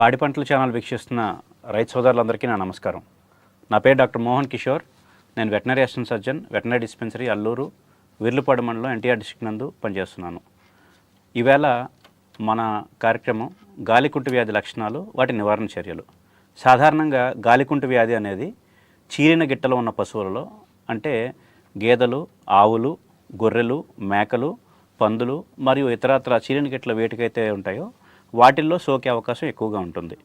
పాడి పంటల ఛానల్ వీక్షిస్తున్న రైతు సోదరులందరికీ నా నమస్కారం. నా పేరు డాక్టర్ మోహన్ కిషోర్. నేను veterinary assistant surgeon veterinary dispensary Alluru Virlupadu మండలం ఎన్టీఆర్ డిస్టిక్ నందు పనిచేస్తున్నాను. ఈవేళ మన కార్యక్రమం గాలికుంటు వ్యాధి లక్షణాలు వాటి నివారణ చర్యలు. సాధారణంగా గాలికుంటు వ్యాధి అనేది చీరిన గిట్టలు ఉన్న పశువులలో అంటే గేదెలు ఆవులు గొర్రెలు మేకలు పందులు మరియు ఇతరత్ర చీరిన గిట్ల వేటికైతే ఉంటాయో వాటిల్లో సోకే అవకాశం ఎక్కువగా ఉంటుంది.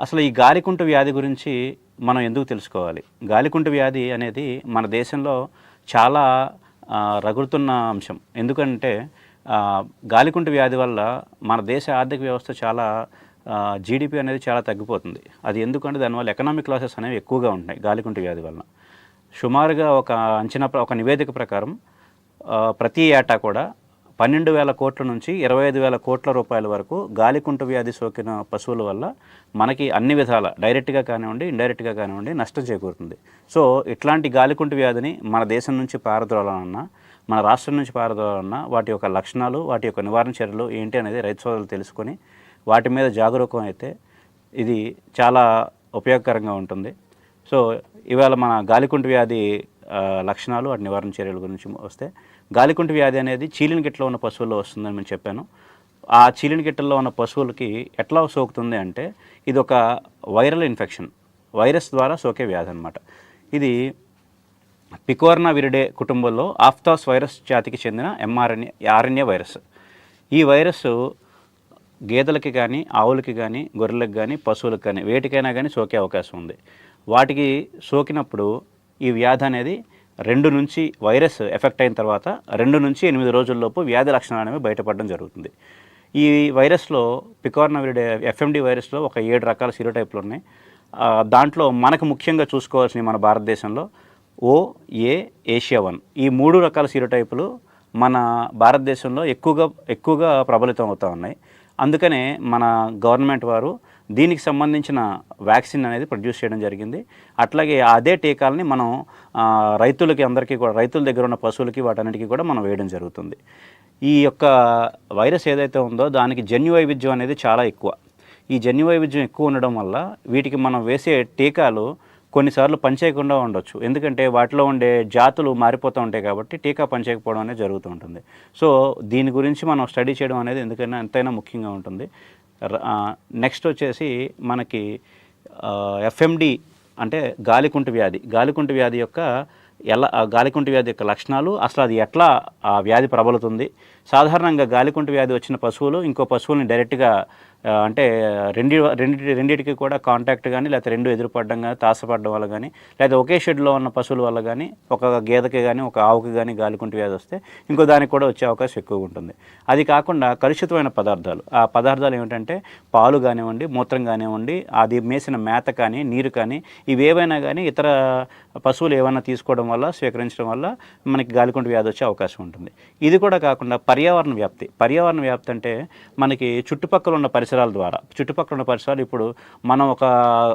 అసలు ఈ గాలికుంటు వ్యాధి గురించి మనం ఎందుకు తెలుసుకోవాలి? గాలికుంటు వ్యాధి అనేది మన దేశంలో చాలా రగులుతున్న అంశం. ఎందుకంటే గాలికుంటు వ్యాధి వల్ల మన దేశ ఆర్థిక వ్యవస్థ చాలా జీడిపి అనేది చాలా తగ్గిపోతుంది. అది ఎందుకంటే దానివల్ల ఎకనామిక్ లాసెస్ అనేవి ఎక్కువగా ఉంటాయి గాలికుంటు వ్యాధి వలన. సుమారుగా ఒక అంచనా ఒక నివేదిక ప్రకారం ప్రతి ఏటా కూడా పన్నెండు వేల కోట్ల నుంచి ఇరవై ఐదు వేల కోట్ల రూపాయల వరకు గాలికుంటు వ్యాధి సోకిన పశువుల వల్ల మనకి అన్ని విధాల డైరెక్ట్గా కానివ్వండి ఇండైరెక్ట్గా కానివ్వండి నష్టం చేకూరుతుంది. సో ఇట్లాంటి గాలికుంటు వ్యాధిని మన దేశం నుంచి పారద్రోలాలన్నా మన రాష్ట్రం నుంచి పారద్రోలాలన్నా వాటి యొక్క లక్షణాలు వాటి యొక్క నివారణ చర్యలు ఏంటి అనేది రైతు సోదరులు తెలుసుకొని వాటి మీద జాగరూకం అయితే ఇది చాలా ఉపయోగకరంగా ఉంటుంది. సో ఇవాళ మన గాలికుంటు వ్యాధి లక్షణాలు వాటి నివారణ చర్యల గురించి వస్తే గాలికుంటు వ్యాధి అనేది చీలిన గిట్లో ఉన్న పశువుల్లో వస్తుందని నేను చెప్పాను. ఆ చీలిన గిట్టల్లో ఉన్న పశువులకి ఎట్లా సోకుతుంది అంటే ఇది ఒక వైరల్ ఇన్ఫెక్షన్. వైరస్ ద్వారా సోకే వ్యాధి అనమాట ఇది పికోర్నా విరిడే కుటుంబంలో ఆఫ్తాస్ వైరస్ జాతికి చెందిన ఎంఆర్ఎన్ఏ ఆర్ఎన్ఏ వైరస్. ఈ వైరస్ గేదెలకి కానీ ఆవులకి కానీ గొర్రెలకు కానీ పశువులకు కానీ వేటికైనా కానీ సోకే అవకాశం ఉంది. వాటికి సోకినప్పుడు ఈ వ్యాధి అనేది రెండు నుంచి వైరస్ ఎఫెక్ట్ అయిన తర్వాత రెండు నుంచి ఎనిమిది రోజుల్లోపు వ్యాధి లక్షణాలు అనేవి బయటపడడం జరుగుతుంది. ఈ వైరస్లో పికోర్నవిరిడే ఎఫ్ఎండి వైరస్లో ఒక ఏడు రకాల సీరోటైప్లు ఉన్నాయి. దాంట్లో మనకు ముఖ్యంగా చూసుకోవాల్సినవి మన భారతదేశంలో ఓ ఏ ఏషియా వన్. ఈ మూడు రకాల సీరోటైపులు మన భారతదేశంలో ఎక్కువగా ఎక్కువగా ప్రబలితం అవుతూ ఉన్నాయి. అందుకనే మన గవర్నమెంట్ వారు దీనికి సంబంధించిన వ్యాక్సిన్ అనేది ప్రొడ్యూస్ చేయడం జరిగింది. అట్లాగే అదే టీకాలని మనం రైతులకి అందరికీ కూడా రైతుల దగ్గర ఉన్న పశువులకి వాటన్నిటికీ కూడా మనం వేయడం జరుగుతుంది. ఈ యొక్క వైరస్ ఏదైతే ఉందో దానికి జన్యు వైవిధ్యం అనేది చాలా ఎక్కువ. ఈ జన్యు వైవిధ్యం ఎక్కువ ఉండడం వల్ల వీటికి మనం వేసే టీకాలు కొన్నిసార్లు పనిచేయకుండా ఉండొచ్చు. ఎందుకంటే వాటిలో ఉండే జాతులు మారిపోతూ ఉంటాయి కాబట్టి టీకా పనిచేయకపోవడం అనేది జరుగుతూ ఉంటుంది. సో దీని గురించి మనం స్టడీ చేయడం అనేది ఎందుకైనా ఎంతైనా ముఖ్యంగా ఉంటుంది. నెక్స్ట్ వచ్చేసి మనకి ఎఫ్ఎండి అంటే గాలికుంటు వ్యాధి. గాలికుంటు వ్యాధి యొక్క ఎలా గాలికుంటు వ్యాధి యొక్క లక్షణాలు అసలు అది ఎట్లా ఆ వ్యాధి ప్రబలుతుంది? సాధారణంగా గాలికుంటు వ్యాధి వచ్చిన పశువులు ఇంకో పశువుల్ని డైరెక్ట్గా అంటే రెండి రెండు రెండింటికి కూడా కాంటాక్ట్ కానీ లేకపోతే రెండు ఎదురుపడడం కానీ తాసపడడం వల్ల కానీ లేదా ఒకే షెడ్లో ఉన్న పశువుల వల్ల కానీ ఒక గేదకి కానీ ఒక ఆవుకి కానీ గాలికుంటి వ్యాధి వస్తే ఇంకో దానికి కూడా వచ్చే అవకాశం ఎక్కువగా ఉంటుంది. అది కాకుండా కలుషితమైన పదార్థాలు. ఆ పదార్థాలు ఏమిటంటే పాలు కానివ్వండి మూత్రం కానివ్వండి అది మేసిన మేత కానీ నీరు కానీ ఇవేవైనా కానీ ఇతర పశువులు ఏమైనా తీసుకోవడం వల్ల స్వీకరించడం వల్ల మనకి గాలికుంటు వ్యాధి వచ్చే అవకాశం ఉంటుంది. ఇది కూడా కాకుండా పర్యావరణ వ్యాప్తి. పర్యావరణ వ్యాప్తి అంటే మనకి చుట్టుపక్కల ఉన్న పరిసరాల ద్వారా. చుట్టుపక్కల ఉన్న పరిసరాలు ఇప్పుడు మనం ఒక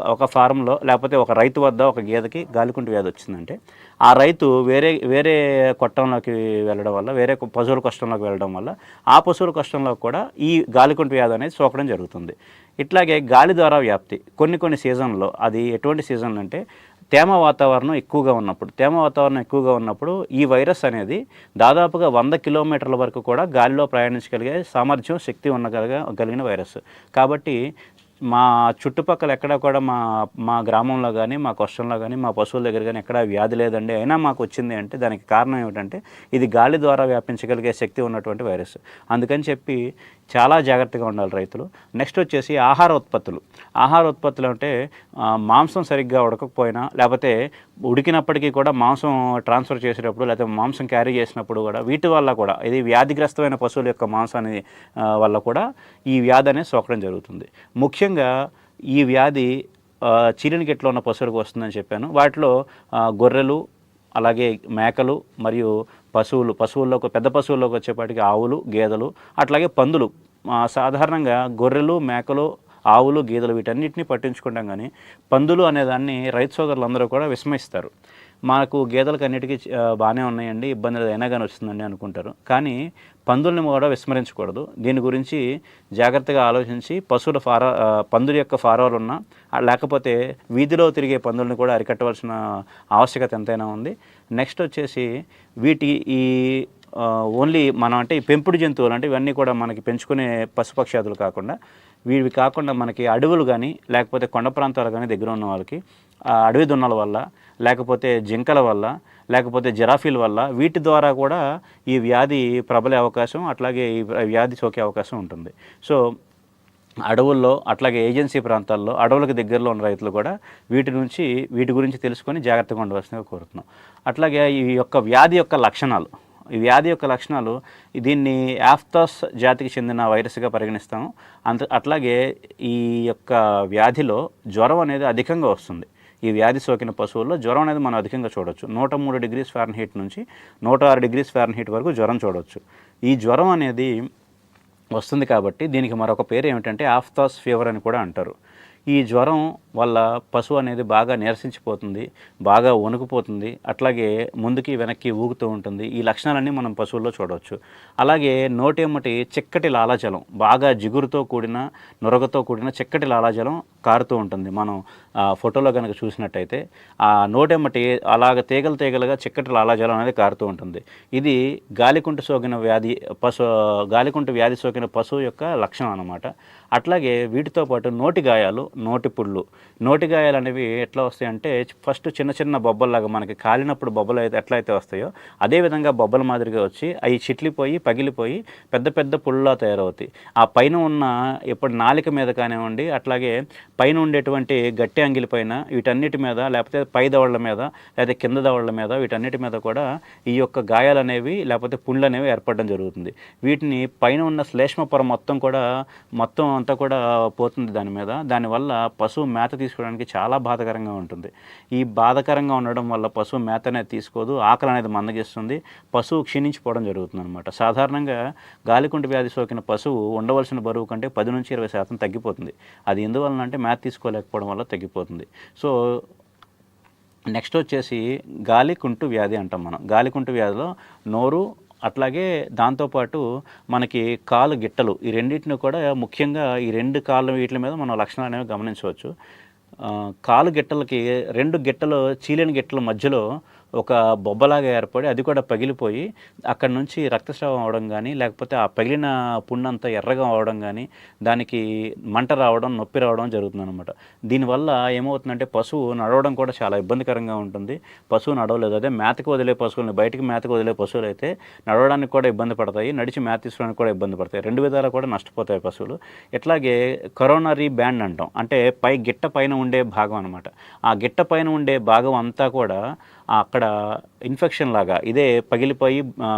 ఒక ఫారంలో లేకపోతే ఒక రైతు వద్ద ఒక గేదెకి గాలికుంటు వ్యాధి వచ్చిందంటే ఆ రైతు వేరే వేరే కొట్టంలోకి వెళ్ళడం వల్ల వేరే పశువుల కష్టంలోకి వెళ్ళడం వల్ల ఆ పశువుల కష్టంలో కూడా ఈ గాలికుంటు వ్యాధి అనేది సోకడం జరుగుతుంది. ఇట్లాగే గాలి ద్వారా వ్యాప్తి. కొన్ని కొన్ని సీజన్లో అది ఎటువంటి సీజన్లు అంటే తేమ వాతావరణం ఎక్కువగా ఉన్నప్పుడు తేమ వాతావరణం ఎక్కువగా ఉన్నప్పుడు ఈ వైరస్ అనేది దాదాపుగా వంద కిలోమీటర్ల వరకు కూడా గాలిలో ప్రయాణించగలిగే సామర్థ్యం శక్తి ఉండగలిగే కలిగిన వైరస్. కాబట్టి మా చుట్టుపక్కల ఎక్కడ కూడా మా మా గ్రామంలో కానీ మా క్వశ్చన్లో కానీ మా పశువుల దగ్గర కానీ ఎక్కడ వ్యాధి లేదండి. అయినా మాకు వచ్చింది అంటే దానికి కారణం ఏమిటంటే ఇది గాలి ద్వారా వ్యాపించగలిగే శక్తి ఉన్నటువంటి వైరస్. అందుకని చెప్పి చాలా జాగ్రత్తగా ఉండాలి రైతులు. నెక్స్ట్ వచ్చేసి ఆహార ఉత్పత్తులు. ఆహార ఉత్పత్తులు అంటే మాంసం సరిగ్గా ఉడకకపోయినా లేకపోతే ఉడికినప్పటికీ కూడా మాంసం ట్రాన్స్ఫర్ చేసేటప్పుడు లేకపోతే మాంసం క్యారీ చేసినప్పుడు కూడా వీటి వల్ల కూడా ఇది వ్యాధిగ్రస్తమైన పశువుల యొక్క మాంసాన్ని వల్ల కూడా ఈ వ్యాధి అనేది సోకడం జరుగుతుంది. ముఖ్యంగా ఈ వ్యాధి చీలిని గిట్లో ఉన్న పశువులకు వస్తుందని చెప్పాను. వాటిలో గొర్రెలు అలాగే మేకలు మరియు పశువులు పశువుల్లోకి పెద్ద పశువుల్లోకి వచ్చేపాటికి ఆవులు గేదెలు అట్లాగే పందులు. సాధారణంగా గొర్రెలు మేకలు ఆవులు గేదెలు వీటన్నిటిని పట్టించుకుంటాం కానీ పందులు అనేదాన్ని రైతు సోదరులందరూ కూడా విస్మయిస్తారు. మాకు గేదెలకు అన్నిటికీ బాగానే ఉన్నాయండి ఇబ్బంది లేదు, అయినా కానీ వస్తుందండి అనుకుంటారు. కానీ పందుల్ని కూడా విస్మరించకూడదు. దీని గురించి జాగ్రత్తగా ఆలోచించి పశువుల ఫారా పందుల యొక్క ఫారాలు ఉన్నా లేకపోతే వీధిలో తిరిగే పందుల్ని కూడా అరికట్టవలసిన ఆవశ్యకత ఎంతైనా ఉంది. నెక్స్ట్ వచ్చేసి వీటి ఈ ఓన్లీ మనం అంటే ఈ పెంపుడు జంతువులు అంటే ఇవన్నీ కూడా మనకి పెంచుకునే పశుపక్షాదులు కాకుండా వీవి కాకుండా మనకి అడవులు కానీ లేకపోతే కొండ ప్రాంతాలు కానీ దగ్గర ఉన్న వాళ్ళకి అడవి దున్నల వల్ల లేకపోతే జింకల వల్ల లేకపోతే జిరాఫీల వల్ల వీటి ద్వారా కూడా ఈ వ్యాధి ప్రబలే అవకాశం అట్లాగే ఈ వ్యాధి సోకే అవకాశం ఉంటుంది. సో అడవుల్లో అట్లాగే ఏజెన్సీ ప్రాంతాల్లో అడవులకు దగ్గరలో ఉన్న రైతులు కూడా వీటి నుంచి వీటి గురించి తెలుసుకొని జాగ్రత్తగా ఉండవలసిందిగా కోరుతున్నాం. అట్లాగే ఈ యొక్క వ్యాధి యొక్క లక్షణాలు ఈ వ్యాధి యొక్క లక్షణాలు దీన్ని యాఫ్తాస్ జాతికి చెందిన వైరస్గా పరిగణిస్తాము. అంత అట్లాగే ఈ యొక్క వ్యాధిలో జ్వరం అనేది అధికంగా వస్తుంది. ఈ వ్యాధి సోకిన పశువుల్లో జ్వరం అనేది మనం అధికంగా చూడొచ్చు. నూట మూడు డిగ్రీస్ ఫారెన్హీట్ నుంచి నూట ఆరు డిగ్రీస్ ఫారెన్హీట్ వరకు జ్వరం చూడవచ్చు ఈ జ్వరం అనేది వస్తుంది కాబట్టి దీనికి మరొక పేరు ఏమిటంటే ఆఫ్తాస్ ఫీవర్ అని కూడా అంటారు. ఈ జ్వరం వల్ల పశువు అనేది బాగా నీరసించిపోతుంది బాగా వణుకుపోతుంది అట్లాగే ముందుకి వెనక్కి ఊగుతూ ఉంటుంది. ఈ లక్షణాలన్నీ మనం పశువుల్లో చూడవచ్చు అలాగే నోటెమ్మటి చిక్కటి లాలాజలం బాగా జిగురుతో కూడిన నొరగతో కూడిన చిక్కటి లాలాజలం కారుతూ ఉంటుంది. మనం ఫోటోలో కనుక చూసినట్టయితే ఆ నోటెమ్మటి అలాగ తీగలు తీగలుగా చిక్కటి లాలాజలం అనేది కారుతూ ఉంటుంది. ఇది గాలికుంటు సోకిన వ్యాధి పశు గాలికుంటు వ్యాధి సోకిన పశువు యొక్క లక్షణం అన్నమాట. అట్లాగే వీటితో పాటు నోటి గాయాలు నోటి పుళ్ళు. నోటి గాయాలు అనేవి ఎట్లా వస్తాయి అంటే ఫస్ట్ చిన్న చిన్న బొబ్బల్లాగా మనకి కాలినప్పుడు బొబ్బలు అయితే ఎట్లా అయితే వస్తాయో అదే విధంగా బొబ్బల మాదిరిగా వచ్చి అవి చిట్లిపోయి పగిలిపోయి పెద్ద పెద్ద పుళ్ళలా తయారవుతాయి. ఆ పైన ఉన్న ఇప్పుడు నాలిక మీద కానివ్వండి అట్లాగే పైన ఉండేటువంటి గట్టి అంగిలి పైన వీటన్నిటి మీద లేకపోతే పై దవళ్ళ మీద లేదా కింద దవళ్ళ మీద వీటన్నిటి మీద కూడా ఈ యొక్క గాయాలు అనేవి లేకపోతే పుండ్లు అనేవి ఏర్పడడం జరుగుతుంది. వీటిని పైన ఉన్న శ్లేష్మ పొర మొత్తం కూడా మొత్తం అంతా కూడా పోతుంది దాని మీద. దానివల్ల పశువు మేత తీసుకోవడానికి చాలా బాధకరంగా ఉంటుంది. ఈ బాధకరంగా ఉండడం వల్ల పశువు మేత అనేది తీసుకోదు ఆకలి అనేది మందగిస్తుంది పశువు క్షీణించిపోవడం జరుగుతుంది అనమాట సాధారణంగా గాలికుంటు వ్యాధి సోకిన పశువు ఉండవలసిన బరువు కంటే పది నుంచి ఇరవై శాతం తగ్గిపోతుంది. అది ఎందువలన అంటే మ్యాథ్ తీసుకోలేకపోవడం వల్ల తగ్గిపోతుంది సో నెక్స్ట్ వచ్చేసి గాలికుంటు వ్యాధి అంటాం మనం. గాలికుంటు వ్యాధిలో నోరు అట్లాగే దాంతోపాటు మనకి కాలు గిట్టలు ఈ రెండింటిని కూడా ముఖ్యంగా ఈ రెండు కాళ్ళ వీటి మీద మనం లక్షణాలు అనేవి గమనించవచ్చు. కాలు గిట్టలకి రెండు గిట్టలు చీలిన గిట్టల మధ్యలో ఒక బొబ్బలాగా ఏర్పడి అది కూడా పగిలిపోయి అక్కడ నుంచి రక్తస్రావం అవడం కానీ లేకపోతే ఆ పగిలిన పుండంతా ఎర్రగా అవడం కానీ దానికి మంట రావడం నొప్పి రావడం జరుగుతుంది అనమాట దీనివల్ల ఏమవుతుందంటే పశువు నడవడం కూడా చాలా ఇబ్బందికరంగా ఉంటుంది. పశువు నడవలేదు. అదే మేతకు వదిలే పశువులు బయటికి మేతకు వదిలే పశువులు అయితే నడవడానికి కూడా ఇబ్బంది పడతాయి నడిచి మేత తీసుకోవడానికి కూడా ఇబ్బంది పడతాయి. రెండు విధాలు కూడా నష్టపోతాయి పశువులు. ఇట్లాగే కరోనరీ బ్యాండ్ అంటాం. అంటే పై గిట్ట పైన ఉండే భాగం అనమాట ఆ గిట్ట పైన ఉండే భాగం అంతా కూడా అక్కడ ఇన్ఫెక్షన్ లాగా ఇదే పగిలిపోయి ఆ,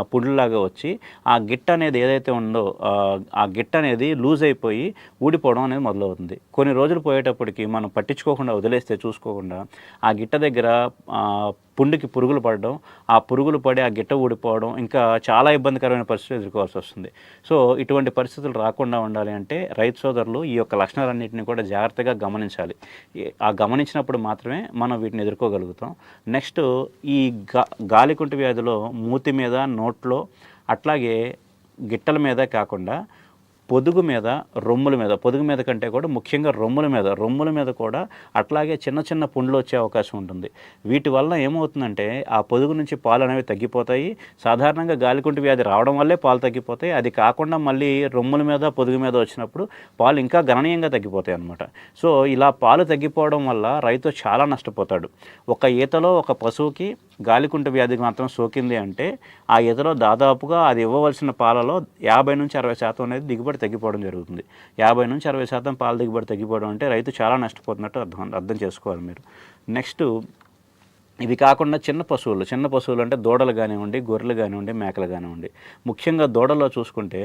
వచ్చి ఆ గిట్ట అనేది ఏదైతే ఉందో ఆ, గిట్ట అనేది లూజ్ అయిపోయి ఊడిపోవడం అనేది మొదలవుతుంది. కొన్ని రోజులు పోయేటప్పటికి మనం పట్టించుకోకుండా వదిలేస్తే చూసుకోకుండా ఆ గిట్ట దగ్గర పుండుకి పురుగులు పడడం ఆ పురుగులు పడి ఆ గిట్ట ఊడిపోవడం ఇంకా చాలా ఇబ్బందికరమైన పరిస్థితులు ఎదుర్కోవాల్సి వస్తుంది. సో ఇటువంటి పరిస్థితులు రాకుండా ఉండాలి అంటే రైతు సోదరులు ఈ యొక్క లక్షణాలన్నింటినీ కూడా జాగ్రత్తగా గమనించాలి. ఆ గమనించినప్పుడు మాత్రమే మనం వీటిని ఎదుర్కోగలుగుతాం. నెక్స్ట్ ఈ గా గాలికుంటు వ్యాధిలో మూతి మీద నోట్లో అట్లాగే గిట్టల మీద కాకుండా పొదుగు మీద రొమ్ముల మీద పొదుగు మీద కంటే కూడా ముఖ్యంగా రొమ్ముల మీద రొమ్ముల మీద కూడా అట్లాగే చిన్న చిన్న పుండ్లు వచ్చే అవకాశం ఉంటుంది. వీటి వల్ల ఏమవుతుందంటే ఆ పొదుగు నుంచి పాలు అనేవి తగ్గిపోతాయి. సాధారణంగా గాలికుంటు వ్యాధి రావడం వల్లే పాలు తగ్గిపోతాయి. అది కాకుండా మళ్ళీ రొమ్ముల మీద పొదుగు మీద వచ్చినప్పుడు పాలు ఇంకా గణనీయంగా తగ్గిపోతాయి అన్నమాట. సో ఇలా పాలు తగ్గిపోవడం వల్ల రైతు చాలా నష్టపోతాడు. ఒక ఈతలో ఒక పశువుకి గాలికుంట వ్యాధికి మాత్రం సోకింది అంటే ఆ ఈతలో దాదాపుగా అది ఇవ్వవలసిన పాలలో యాభై నుంచి అరవై శాతం అనేది దిగుబడి తగ్గిపోవడం జరుగుతుంది. యాభై నుంచి అరవై శాతం పాల దిగుబడి తగ్గిపోవడం అంటే రైతు చాలా నష్టపోతున్నట్టు అర్థం అర్థం చేసుకోవాలి మీరు. నెక్స్ట్ ఇవి కాకుండా చిన్న పశువులు చిన్న పశువులు అంటే దూడలు కానివ్వండి గొర్రెలు కానివ్వండి మేకలు కానివ్వండి. ముఖ్యంగా దూడల్లో చూసుకుంటే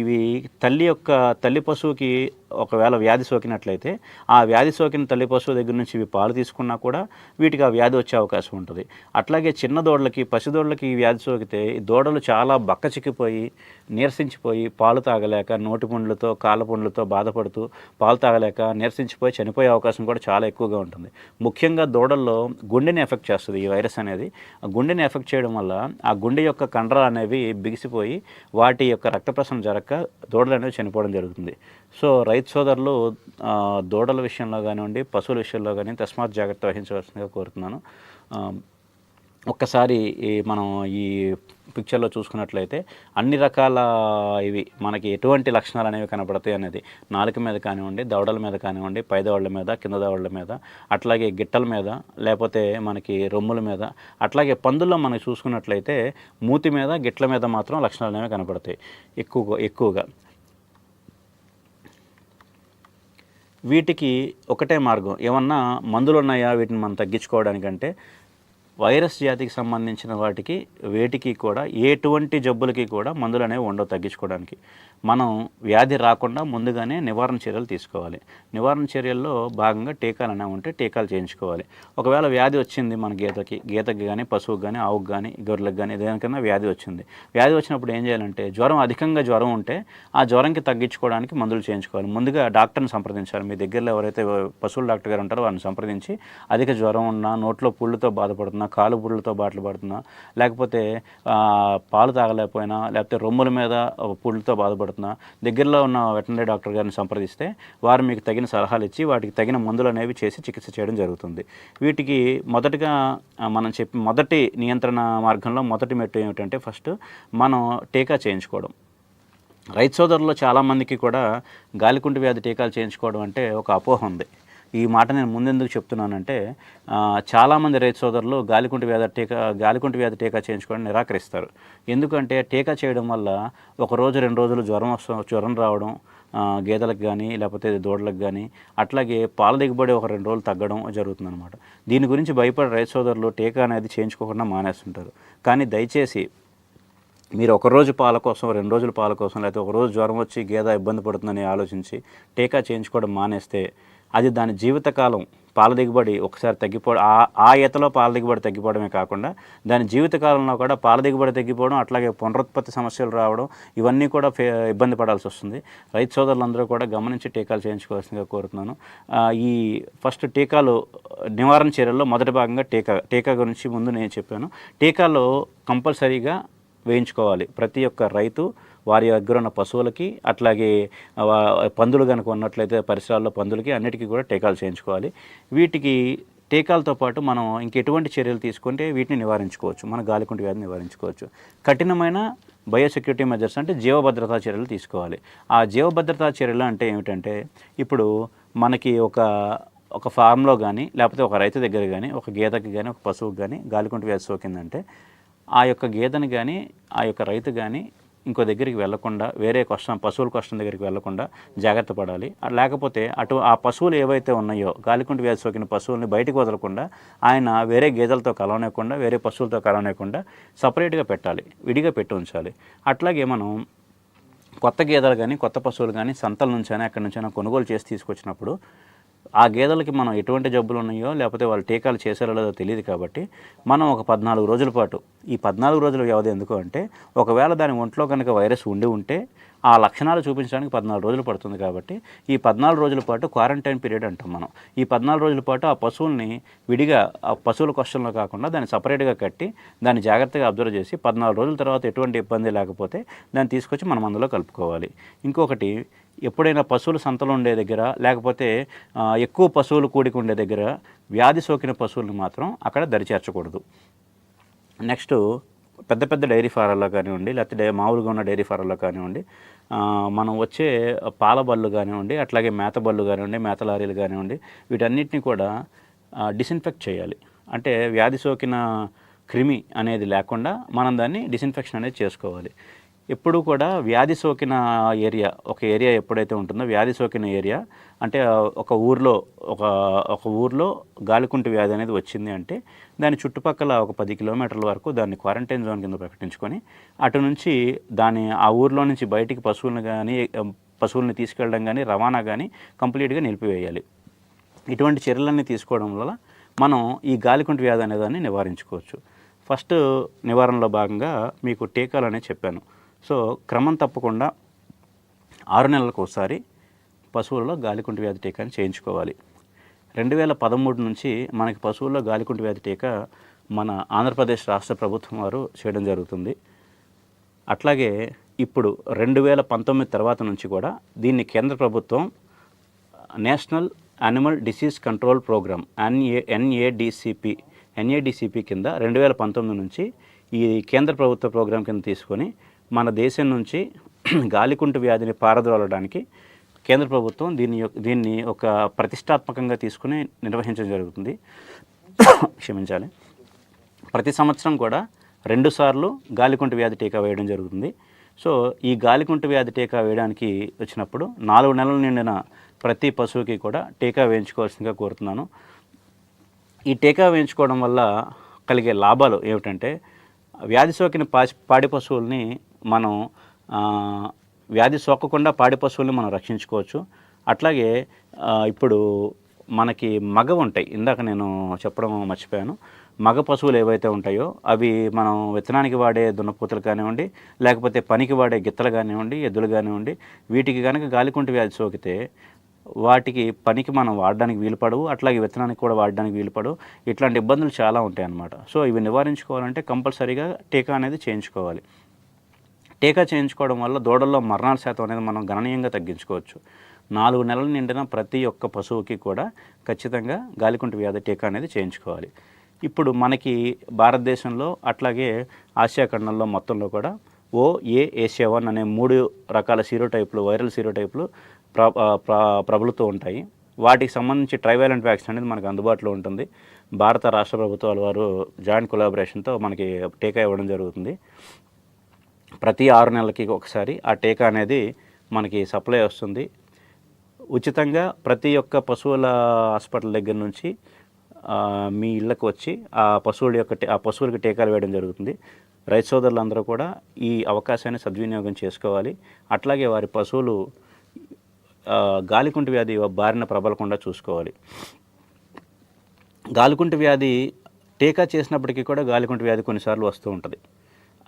ఇవి తల్లి యొక్క తల్లి పశువుకి ఒకవేళ వ్యాధి సోకినట్లయితే ఆ వ్యాధి సోకిన తల్లి పశువు దగ్గర నుంచి ఇవి పాలు తీసుకున్నా కూడా వీటికి ఆ వ్యాధి వచ్చే అవకాశం ఉంటుంది. అట్లాగే చిన్న దూడలకి పసిదోడలకి ఈ వ్యాధి సోకితే ఈ దూడలు చాలా బక్క చిక్కిపోయి నీరసించిపోయి పాలు తాగలేక నోటి పుండ్లతో కాళ్ళ పుండ్లతో బాధపడుతూ పాలు తాగలేక నీరసించిపోయి చనిపోయే అవకాశం కూడా చాలా ఎక్కువగా ఉంటుంది. ముఖ్యంగా దూడల్లో గుండెని ఎఫెక్ట్ చేస్తుంది ఈ వైరస్ అనేది. ఆ గుండెని ఎఫెక్ట్ చేయడం వల్ల ఆ గుండె యొక్క కండరాలు అనేవి బిగిసిపోయి వాటి యొక్క రక్త ప్రసరణ జరగక దూడలు అనేవి చనిపోవడం జరుగుతుంది. సో రైతు సోదరులు దూడల విషయంలో కానివ్వండి పశువుల విషయంలో కానీ తస్మాత్ జాగ్రత్త వహించవలసిందిగా కోరుతున్నాను. ఒక్కసారి ఈ మనం ఈ పిక్చర్లో చూసుకున్నట్లయితే అన్ని రకాల ఇవి మనకి ఎటువంటి లక్షణాలు అనేవి కనబడతాయి అనేది నాలుక మీద కానివ్వండి దవడల మీద కానివ్వండి పై దవడల మీద కింద దవడల మీద అట్లాగే గిట్టల మీద లేకపోతే మనకి రొమ్ముల మీద అట్లాగే పందుల్లో మనం చూసుకున్నట్లయితే మూతి మీద గిట్ల మీద మాత్రం లక్షణాలు అనేవి కనబడతాయి ఎక్కువగా ఎక్కువగా. వీటికి ఒకటే మార్గం. ఏమన్నా మందులు ఉన్నాయా వీటిని మనం తగ్గించుకోవడానికంటే వైరస్ జాతికి సంబంధించిన వాటికి వేటికి కూడా ఎటువంటి జబ్బులకి కూడా మందులు అనేవి ఉండవు తగ్గించుకోవడానికి. మనం వ్యాధి రాకుండా ముందుగానే నివారణ చర్యలు తీసుకోవాలి. నివారణ చర్యల్లో భాగంగా టీకాలు అనేవి ఉంటే టీకాలు చేయించుకోవాలి. ఒకవేళ వ్యాధి వచ్చింది మన గీతకి గీతకి కానీ పశువుకి కానీ ఆవుకు కానీ గొర్రెలకు కానీ దేనికైనా వ్యాధి వచ్చింది. వ్యాధి వచ్చినప్పుడు ఏం చేయాలంటే జ్వరం అధికంగా జ్వరం ఉంటే ఆ జ్వరంకి తగ్గించుకోవడానికి మందులు చేయించుకోవాలి. ముందుగా డాక్టర్ని సంప్రదించాలి. మీ దగ్గరలో ఎవరైతే పశువుల డాక్టర్ గారు ఉంటారో వారిని సంప్రదించి అధిక జ్వరం ఉన్నా నోట్లో పుళ్ళుతో బాధపడుతున్నా కాలు బుడ్లతో బాటలు పడుతున్నా లేకపోతే పాలు తాగలేకపోయినా లేకపోతే రొమ్ముల మీద పుళ్ళతో బాధపడుతున్నా దగ్గరలో ఉన్న వెటనరీ డాక్టర్ గారిని సంప్రదిస్తే వారు మీకు తగిన సలహాలు ఇచ్చి వాటికి తగిన మందులు అనేవి చేసి చికిత్స చేయడం జరుగుతుంది. వీటికి మొదటగా మనం చెప్పి మొదటి నియంత్రణ మార్గంలో మొదటి మెట్టు ఏమిటంటే ఫస్ట్ మనం టీకా చేయించుకోవడం. రైతు సోదరుల్లో చాలామందికి కూడా గాలికుంటు వ్యాధి టీకాలు చేయించుకోవడం అంటే ఒక అపోహ ఉంది. ఈ మాట నేను ముందెందుకు చెప్తున్నానంటే చాలామంది రైతు సోదరులు గాలికుంటి వ్యాధి టీకా గాలికుంటు వ్యాధి టీకా చేయించుకోవడం నిరాకరిస్తారు. ఎందుకంటే టీకా చేయడం వల్ల ఒక రోజు రెండు రోజులు జ్వరం వస్త జ్వరం రావడం గేదెలకు కానీ లేకపోతే దూడలకు కానీ అట్లాగే పాల దిగుబడి ఒక రెండు రోజులు తగ్గడం జరుగుతుంది అనమాట దీని గురించి భయపడే రైతు సోదరులు టీకా అనేది చేయించుకోకుండా మానేస్తుంటారు. కానీ దయచేసి మీరు ఒకరోజు పాల కోసం రెండు రోజుల పాల కోసం లేకపోతే ఒకరోజు జ్వరం వచ్చి గేద ఇబ్బంది పడుతుందని ఆలోచించి టీకా చేయించుకోవడం మానేస్తే అది దాని జీవితకాలం పాల దిగుబడి ఒకసారి తగ్గిపోవడం ఆ ఆ ఈతలో పాల దిగుబడి తగ్గిపోవడమే కాకుండా దాని జీవితకాలంలో కూడా పాల దిగుబడి తగ్గిపోవడం అట్లాగే పునరుత్పత్తి సమస్యలు రావడం ఇవన్నీ కూడా ఫే ఇబ్బంది పడాల్సి వస్తుంది. రైతు సోదరులందరూ కూడా గమనించి టీకాలు చేయించుకోవాల్సిందిగా కోరుతున్నాను. ఈ ఫస్ట్ టీకాలు నివారణ చర్యల్లో మొదటి భాగంగా టీకా టీకా గురించి ముందు నేను చెప్పాను. టీకాలో కంపల్సరీగా వేయించుకోవాలి. ప్రతి ఒక్క రైతు వారి దగ్గర ఉన్న పశువులకి అట్లాగే పందులు కనుక ఉన్నట్లయితే పరిసరాల్లో పందులకి అన్నిటికీ కూడా టీకాలు చేయించుకోవాలి. వీటికి టీకాలతో పాటు మనం ఇంకెటువంటి చర్యలు తీసుకుంటే వీటిని నివారించుకోవచ్చు. మన గాలికుంటి వ్యాధిని నివారించుకోవచ్చు. కఠినమైన బయోసెక్యూరిటీ మెజర్స్ అంటే జీవభద్రతా చర్యలు తీసుకోవాలి. ఆ జీవభద్రతా చర్యలు అంటే ఏమిటంటే ఇప్పుడు మనకి ఒక ఒక ఫామ్లో కానీ లేకపోతే ఒక రైతు దగ్గర కానీ ఒక గేదెకి కానీ ఒక పశువుకి కానీ గాలికుంటి వ్యాధి సోకిందంటే ఆ యొక్క గేదెను కానీ ఆ యొక్క రైతు కానీ ఇంకో దగ్గరికి వెళ్ళకుండా వేరే కష్టం పశువుల కష్టం దగ్గరికి వెళ్ళకుండా జాగ్రత్త పడాలి. లేకపోతే అటు ఆ పశువులు ఏవైతే ఉన్నాయో గాలికుంటి వ్యాధి సోకిన పశువుల్ని బయటకు వదలకుండా ఆయన వేరే గేదెలతో కలవనేకుండా వేరే పశువులతో కలవనేకుండా సపరేట్గా పెట్టాలి. విడిగా పెట్టి ఉంచాలి. అట్లాగే మనం కొత్త గేదెలు కానీ కొత్త పశువులు కానీ సంతల నుంచైనా ఎక్కడి నుంచైనా కొనుగోలు చేసి తీసుకొచ్చినప్పుడు ఆ గేదెలకి మనం ఎటువంటి జబ్బులు ఉన్నాయో లేకపోతే వాళ్ళు టీకాలు చేశారో లేదో తెలియదు కాబట్టి మనం ఒక పద్నాలుగు రోజుల పాటు ఈ పద్నాలుగు రోజుల వ్యవధి ఎందుకు అంటే ఒకవేళ దాని ఒంట్లో కనుక వైరస్ ఉండి ఉంటే ఆ లక్షణాలు చూపించడానికి పద్నాలుగు రోజులు పడుతుంది కాబట్టి ఈ పద్నాలుగు రోజుల పాటు క్వారంటైన్ పీరియడ్ అంటాం మనం. ఈ పద్నాలుగు రోజుల పాటు ఆ పశువుల్ని విడిగా ఆ పశువుల క్వశ్చన్లో కాకుండా దాన్ని సపరేట్గా కట్టి దాన్ని జాగ్రత్తగా అబ్జర్వ్ చేసి పద్నాలుగు రోజుల తర్వాత ఎటువంటి ఇబ్బంది లేకపోతే దాన్ని తీసుకొచ్చి మనం అందులో కలుపుకోవాలి. ఇంకొకటి ఎప్పుడైనా పశువులు సంతలో ఉండే దగ్గర లేకపోతే ఎక్కువ పశువులు కూడికి ఉండే దగ్గర వ్యాధి సోకిన పశువుల్ని మాత్రం అక్కడ దరిచేర్చకూడదు. నెక్స్ట్ పెద్ద పెద్ద డైరీ ఫారాల్లో కానివ్వండి లేకపోతే మామూలుగా ఉన్న డైరీ ఫారాల్లో కానివ్వండి మనం వచ్చే పాల బళ్ళు కానివ్వండి అట్లాగే మేత బళ్ళు కానివ్వండి మేత లారీలు కానివ్వండి వీటన్నిటిని కూడా డిస్ఇన్ఫెక్ట్ చేయాలి. అంటే వ్యాధి సోకిన క్రిమి అనేది లేకుండా మనం దాన్ని డిస్ఇన్ఫెక్షన్ అనేది చేసుకోవాలి. ఎప్పుడూ కూడా వ్యాధి సోకిన ఏరియా ఒక ఏరియా ఎప్పుడైతే ఉంటుందో వ్యాధి సోకిన ఏరియా అంటే ఒక ఊర్లో ఒక ఒక ఊర్లో గాలికుంటి వ్యాధి అనేది వచ్చింది అంటే దాని చుట్టుపక్కల ఒక పది కిలోమీటర్ల వరకు దాన్ని క్వారంటైన్ జోన్ కింద ప్రకటించుకొని అటు నుంచి దాని ఆ ఊర్లో నుంచి బయటికి పశువులను కానీ పశువుల్ని తీసుకెళ్ళడం కానీ రవాణా కానీ కంప్లీట్గా నిలిపివేయాలి. ఇటువంటి చర్యలన్నీ తీసుకోవడం వల్ల మనం ఈ గాలికుంటు వ్యాధి అనేదాన్ని నివారించుకోవచ్చు. ఫస్ట్ నివారణలో భాగంగా మీకు టీకాలు అనేది చెప్పాను. సో క్రమం తప్పకుండా ఆరు నెలలకు ఒకసారి పశువులలో గాలికుంటు వ్యాధి టీకాని చేయించుకోవాలి. రెండు వేల పదమూడు నుంచి మనకి పశువుల్లో గాలికుంటు వ్యాధి టీకా మన ఆంధ్రప్రదేశ్ రాష్ట్ర ప్రభుత్వం వారు చేయడం జరుగుతుంది. అట్లాగే ఇప్పుడు రెండు వేల పంతొమ్మిది తర్వాత నుంచి కూడా దీన్ని కేంద్ర ప్రభుత్వం national animal disease control programme NA NADCP NADCP కింద రెండు వేల పంతొమ్మిది నుంచి ఈ కేంద్ర ప్రభుత్వ ప్రోగ్రాం కింద తీసుకొని మన దేశం నుంచి గాలికుంటు వ్యాధిని పారద్రోలడానికి కేంద్ర ప్రభుత్వం దీన్ని దీన్ని ఒక ప్రతిష్టాత్మకంగా తీసుకుని నిర్వహించడం జరుగుతుంది. క్షమించాలి. ప్రతి సంవత్సరం కూడా రెండుసార్లు గాలికుంట వ్యాధి టీకా వేయడం జరుగుతుంది. సో ఈ గాలికుంట వ్యాధి టీకా వేయడానికి వచ్చినప్పుడు నాలుగు నెలల నిండిన ప్రతి పశువుకి కూడా టీకా వేయించుకోవాల్సిందిగా కోరుతున్నాను. ఈ టీకా వేయించుకోవడం వల్ల కలిగే లాభాలు ఏమిటంటే వ్యాధి సోకిన పాడి పశువుల్ని మనం వ్యాధి సోకకుండా పాడి పశువుల్ని మనం రక్షించుకోవచ్చు. అట్లాగే ఇప్పుడు మనకి మగ ఉంటాయి. ఇందాక నేను చెప్పడం మర్చిపోయాను. మగ పశువులు ఏవైతే ఉంటాయో అవి మనం విత్తనానికి వాడే దున్నపూతలు కానివ్వండి లేకపోతే పనికి వాడే గిత్తలు కానివ్వండి ఎద్దులు కానివ్వండి వీటికి కనుక గాలికుంటి వ్యాధి సోకితే వాటికి పనికి మనం వాడడానికి వీలుపడవు అట్లాగే విత్తనానికి కూడా వాడడానికి వీలుపడవు ఇట్లాంటి ఇబ్బందులు చాలా ఉంటాయి అన్నమాట సో ఇవి నివారించుకోవాలంటే కంపల్సరీగా టీకా అనేది చేయించుకోవాలి. టీకా చేయించుకోవడం వల్ల దూడల్లో మరణాల శాతం అనేది మనం గణనీయంగా తగ్గించుకోవచ్చు. నాలుగు నెలలు నిండిన ప్రతి ఒక్క పశువుకి కూడా ఖచ్చితంగా గాలికుంటు వ్యాధి టీకా అనేది చేయించుకోవాలి. ఇప్పుడు మనకి భారతదేశంలో అట్లాగే ఆసియా ఖండంలో మొత్తంలో కూడా ఓ ఏ ఏషియా వన్ అనే మూడు రకాల సీరోటైప్లు వైరల్ సీరోటైప్లు ప్ర ప్రబలుతూ ఉంటాయి. వాటికి సంబంధించి ట్రైవాలెంట్ వ్యాక్సిన్ అనేది మనకు అందుబాటులో ఉంటుంది. భారత రాష్ట్ర ప్రభుత్వాల వారు జాయింట్ కొలాబరేషన్తో మనకి టీకా ఇవ్వడం జరుగుతుంది. ప్రతి ఆరు నెలలకి ఒకసారి ఆ టీకా అనేది మనకి సప్లై వస్తుంది. ఉచితంగా ప్రతి ఒక్క పశువుల హాస్పిటల్ దగ్గర నుంచి మీ ఇళ్ళకు వచ్చి ఆ పశువుల యొక్క టీ- ఆ పశువులకి టీకాలు వేయడం జరుగుతుంది. రైతు సోదరులందరూ కూడా ఈ అవకాశాన్ని సద్వినియోగం చేసుకోవాలి. అట్లాగే వారి పశువులు గాలికుంటు వ్యాధి బారిన ప్రబలకుండా చూసుకోవాలి. గాలికుంటు వ్యాధి టీకా చేసినప్పటికీ కూడా గాలికుంటు వ్యాధి కొన్నిసార్లు వస్తూ ఉంటుంది.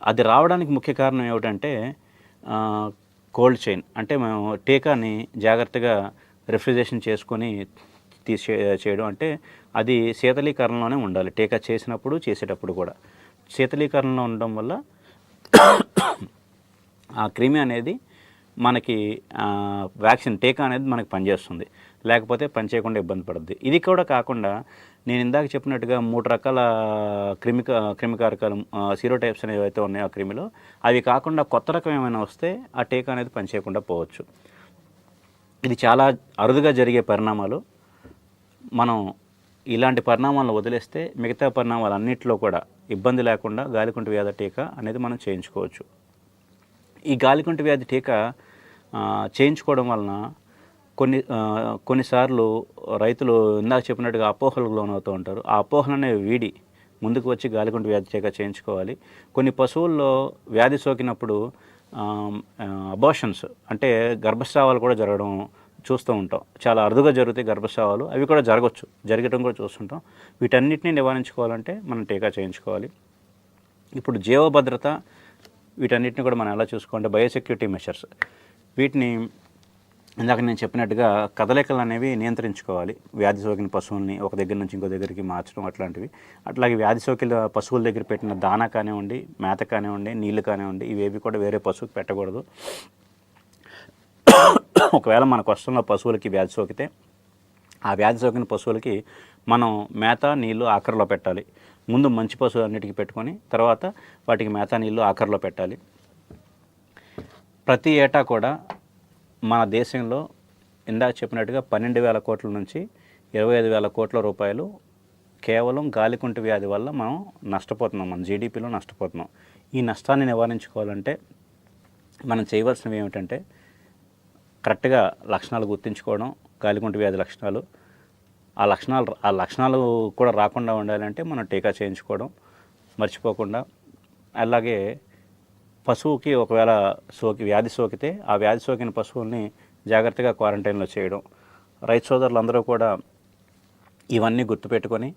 అది రావడానికి ముఖ్య కారణం ఏమిటంటే కోల్డ్ చైన్ అంటే మేము టీకాని జాగ్రత్తగా రిఫ్రిజరేషన్ చేసుకొని తీసే చేయడం అంటే అది శీతలీకరణలోనే ఉండాలి. టీకా చేసినప్పుడు చేసేటప్పుడు కూడా. శీతలీకరణలో ఉండడం వల్ల ఆ క్రిమి అనేది మనకి వ్యాక్సిన్ టీకా అనేది మనకి పనిచేస్తుంది. లేకపోతే పనిచేయకుండా ఇబ్బంది పడుద్ది. ఇది కూడా కాకుండా నేను ఇందాక చెప్పినట్టుగా మూడు రకాల క్రిమి క్రిమికారకాలు సీరోటైప్స్ అనేవి అయితే ఉన్నాయో ఆ క్రిమిలో. అవి కాకుండా కొత్త రకం ఏమైనా వస్తే ఆ టీకా అనేది పనిచేయకుండా పోవచ్చు. ఇది చాలా అరుదుగా జరిగే పరిణామాలు. మనం ఇలాంటి పరిణామాలను వదిలేస్తే మిగతా పరిణామాలు అన్నింటిలో కూడా ఇబ్బంది లేకుండా గాలికుంటు వ్యాధి టీకా అనేది మనం చేయించుకోవచ్చు. ఈ గాలికుంటు వ్యాధి టీకా చేయించుకోవడం వలన కొన్ని కొన్నిసార్లు రైతులు ఇందాక చెప్పినట్టుగా అపోహలకు లోనవుతూ ఉంటారు. ఆ అపోహలు వీడి ముందుకు వచ్చి గాలికుంటు వ్యాధి టీకా చేయించుకోవాలి. కొన్ని పశువుల్లో వ్యాధి సోకినప్పుడు అబార్షన్స్ అంటే గర్భస్రావాలు కూడా జరగడం చూస్తూ ఉంటాం. చాలా అరుదుగా జరుగుతాయి గర్భస్రావాలు. అవి కూడా జరగవచ్చు జరగటం కూడా చూస్తుంటాం. వీటన్నిటిని నివారించుకోవాలంటే మనం టీకా చేయించుకోవాలి. ఇప్పుడు జీవభద్రత వీటన్నిటిని కూడా మనం ఎలా చూసుకోవాలంటే బయోసెక్యూరిటీ మెషర్స్ వీటిని ఇందాక నేను చెప్పినట్టుగా కదలికలు అనేవి నియంత్రించుకోవాలి. వ్యాధి సోకిన పశువుల్ని ఒక దగ్గర నుంచి ఇంకో దగ్గరికి మార్చడం అట్లాంటివి. అట్లాగే వ్యాధి సోకిన పశువుల దగ్గర పెట్టిన దానా కానివ్వండి మేత కానివ్వండి నీళ్ళు కానివ్వండి ఇవేవి కూడా వేరే పశువుకి పెట్టకూడదు. ఒకవేళ మన కష్టంలో పశువులకి వ్యాధి సోకితే ఆ వ్యాధి సోకిన పశువులకి మనం మేత నీళ్ళు ఆఖరిలో పెట్టాలి. ముందు మంచి పశువులు అన్నిటికీ పెట్టుకొని తర్వాత వాటికి మేత నీళ్ళు ఆఖరిలో పెట్టాలి. ప్రతి ఏటా కూడా మన దేశంలో ఇందాక చెప్పినట్టుగా పన్నెండు వేల కోట్ల నుంచి ఇరవై ఐదు వేల కోట్ల రూపాయలు కేవలం గాలికుంటు వ్యాధి వల్ల మనం నష్టపోతున్నాం మన జీడిపిలో నష్టపోతున్నాం. ఈ నష్టాన్ని నివారించుకోవాలంటే మనం చేయవలసినవి ఏమిటంటే కరెక్ట్గా లక్షణాలు గుర్తుంచుకోవడం గాలికుంటు వ్యాధి లక్షణాలు. ఆ లక్షణాలు ఆ లక్షణాలు కూడా రాకుండా ఉండాలంటే మనం టీకా చేయించుకోవడం మర్చిపోకుండా. అలాగే పశువుకి ఒకవేళ సోకి వ్యాధి సోకితే ఆ వ్యాధి సోకిన పశువుల్ని జాగ్రత్తగా క్వారంటైన్లో చేయడం. రైతు సోదరులందరూ కూడా ఇవన్నీ గుర్తుపెట్టుకొని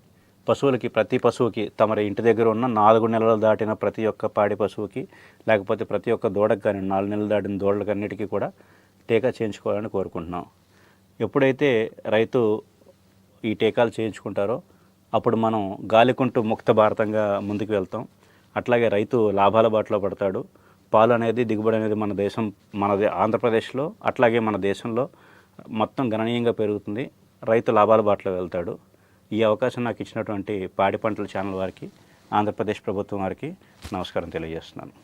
పశువులకి ప్రతి పశువుకి తమరి ఇంటి దగ్గర ఉన్న నాలుగు నెలలు దాటిన ప్రతి ఒక్క పాడి పశువుకి లేకపోతే ప్రతి ఒక్క దూడకు కానీ నాలుగు నెలలు దాటిన దూడలకన్నిటికీ కూడా టీకా చేయించుకోవాలని కోరుకుంటున్నాం. ఎప్పుడైతే రైతు ఈ టీకాలు చేయించుకుంటారో అప్పుడు మనం గాలికుంటూ ముక్త భారతంగా ముందుకు వెళ్తాం. అట్లాగే రైతు లాభాల బాటలో పడతాడు. పాలు అనేది దిగుబడి అనేది మన దేశం మన ఆంధ్రప్రదేశ్లో అట్లాగే మన దేశంలో మొత్తం గణనీయంగా పెరుగుతుంది. రైతు లాభాల బాటలో వెళ్తాడు. ఈ అవకాశం నాకు ఇచ్చినటువంటి పాడి పంటల ఛానల్ వారికి ఆంధ్రప్రదేశ్ ప్రభుత్వం వారికి నమస్కారం తెలియజేస్తున్నాను.